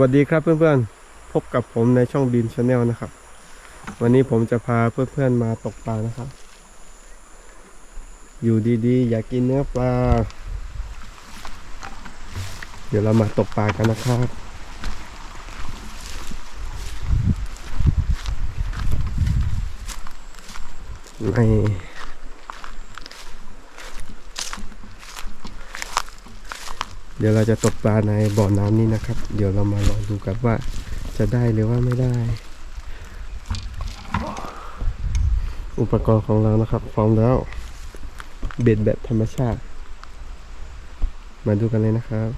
วัสดีครับเพื่อนๆ พบกับผมในช่องบีมชาแนลนะครับ วันนี้ผมจะพาเพื่อนๆมาตกปลานะครับ อยู่ดีๆ อยากกินเนื้อปลา เดี๋ยวเรามาตกปลากันนะครับใน เดี๋ยวเราจะตกปลาในบ่อน้ำนี้นะครับ เดี๋ยวเรามาลองดูกันว่าจะได้หรือว่าไม่ได้ อุปกรณ์ของเรานะครับพร้อมแล้ว เบ็ดแบบธรรมชาติ มาดูกันเลยนะครับ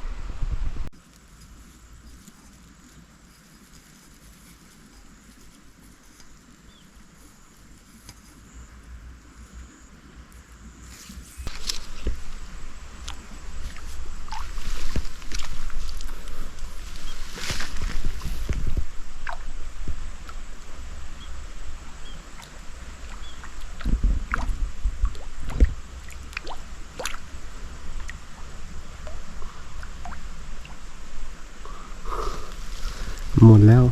หมดแล้ว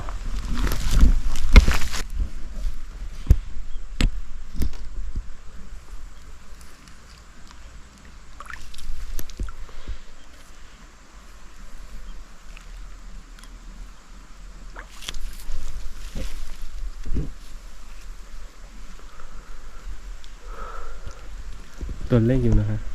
ตัวเลขอยู่นะครับ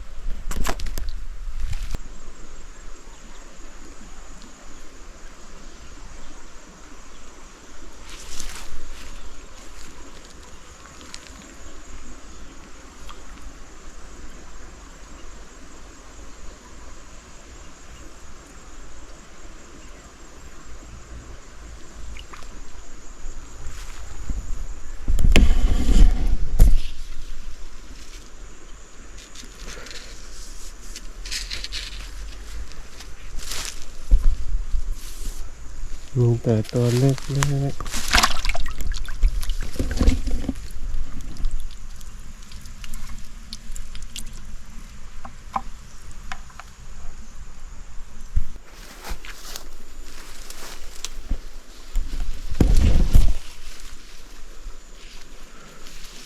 มีแต่ตัวเล็กเล็ก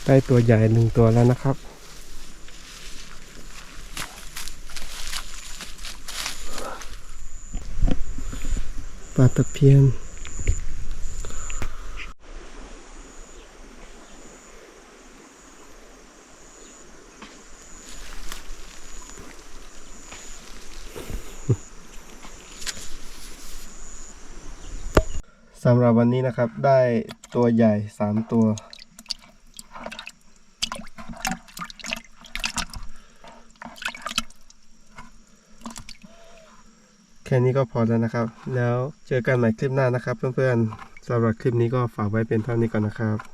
ได้ตัวใหญ่หนึ่งตัวแล้วนะครับ ปลาตะเพียนสำหรับวันนี้นะครับได้ตัวใหญ่สามตัว ค่นี้ก็พอแล้วนะครับ แล้วเจอกันใหม่คลิปหน้านะครับ เพื่อนๆสำหรับคลิปนี้ก็ฝากไว้เป็นเท่านี้ก่อนนะครับ